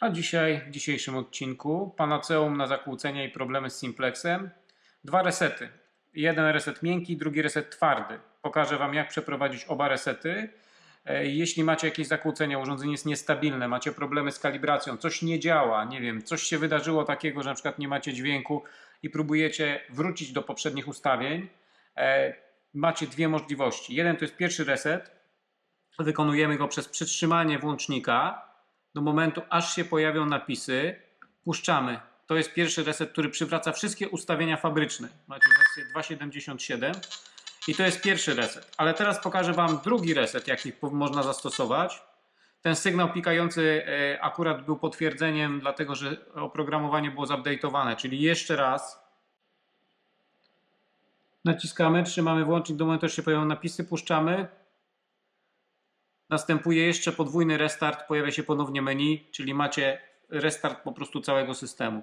A dzisiaj, w dzisiejszym odcinku, panaceum na zakłócenia i problemy z simplexem. Dwa resety. Jeden reset miękki, drugi reset twardy. Pokażę Wam, jak przeprowadzić oba resety. E, Jeśli macie jakieś zakłócenia, urządzenie jest niestabilne, macie problemy z kalibracją, coś nie działa, nie wiem, coś się wydarzyło takiego, że na przykład nie macie dźwięku i próbujecie wrócić do poprzednich ustawień, e, macie dwie możliwości. Jeden to jest pierwszy reset, wykonujemy go przez przytrzymanie włącznika do momentu, aż się pojawią napisy. Puszczamy. To jest pierwszy reset, który przywraca wszystkie ustawienia fabryczne. Macie wersję 2.77 i to jest pierwszy reset. Ale teraz pokażę Wam drugi reset, jaki można zastosować. Ten sygnał pikający e, akurat był potwierdzeniem, dlatego że oprogramowanie było zupdate'owane, czyli jeszcze raz naciskamy, trzymamy włącznik do momentu, aż się pojawią napisy, puszczamy, Następuje jeszcze podwójny restart, pojawia się ponownie menu, czyli macie restart po prostu całego systemu.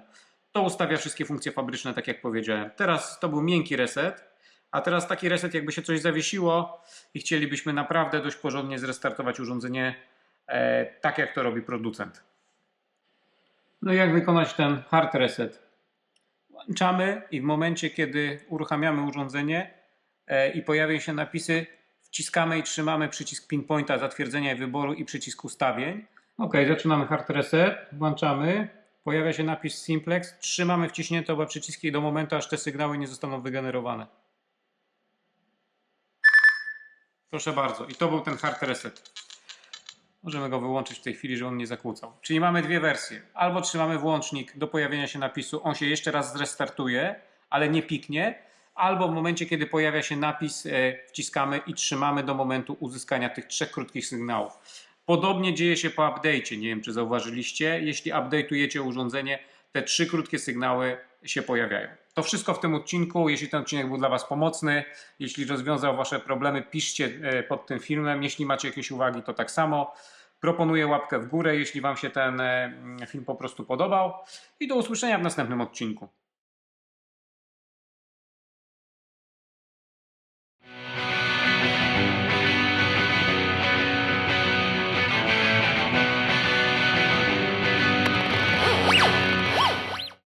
To ustawia wszystkie funkcje fabryczne, tak jak powiedziałem. Teraz to był miękki reset, a teraz taki reset, jakby się coś zawiesiło i chcielibyśmy naprawdę dość porządnie zrestartować urządzenie, e, tak jak to robi producent. No i jak wykonać ten hard reset? Włączamy i w momencie, kiedy uruchamiamy urządzenie e, i pojawią się napisy, wciskamy i trzymamy przycisk pinpointa zatwierdzenia i wyboru i przycisk ustawień. Ok, zaczynamy hard reset, włączamy, pojawia się napis simplex, trzymamy wciśnięte oba przyciski do momentu, aż te sygnały nie zostaną wygenerowane. Proszę bardzo, i to był ten hard reset. Możemy go wyłączyć w tej chwili, żeby on nie zakłócał. Czyli mamy dwie wersje. Albo trzymamy włącznik do pojawienia się napisu, on się jeszcze raz zrestartuje, ale nie piknie. Albo w momencie, kiedy pojawia się napis, e, wciskamy i trzymamy do momentu uzyskania tych trzech krótkich sygnałów. Podobnie dzieje się po update'cie. Nie wiem, czy zauważyliście. Jeśli update'ujecie urządzenie, te trzy krótkie sygnały się pojawiają. To wszystko w tym odcinku. Jeśli ten odcinek był dla Was pomocny, jeśli rozwiązał Wasze problemy, piszcie e, pod tym filmem. Jeśli macie jakieś uwagi, to tak samo. Proponuję łapkę w górę, jeśli Wam się ten e, film po prostu podobał. I do usłyszenia w następnym odcinku.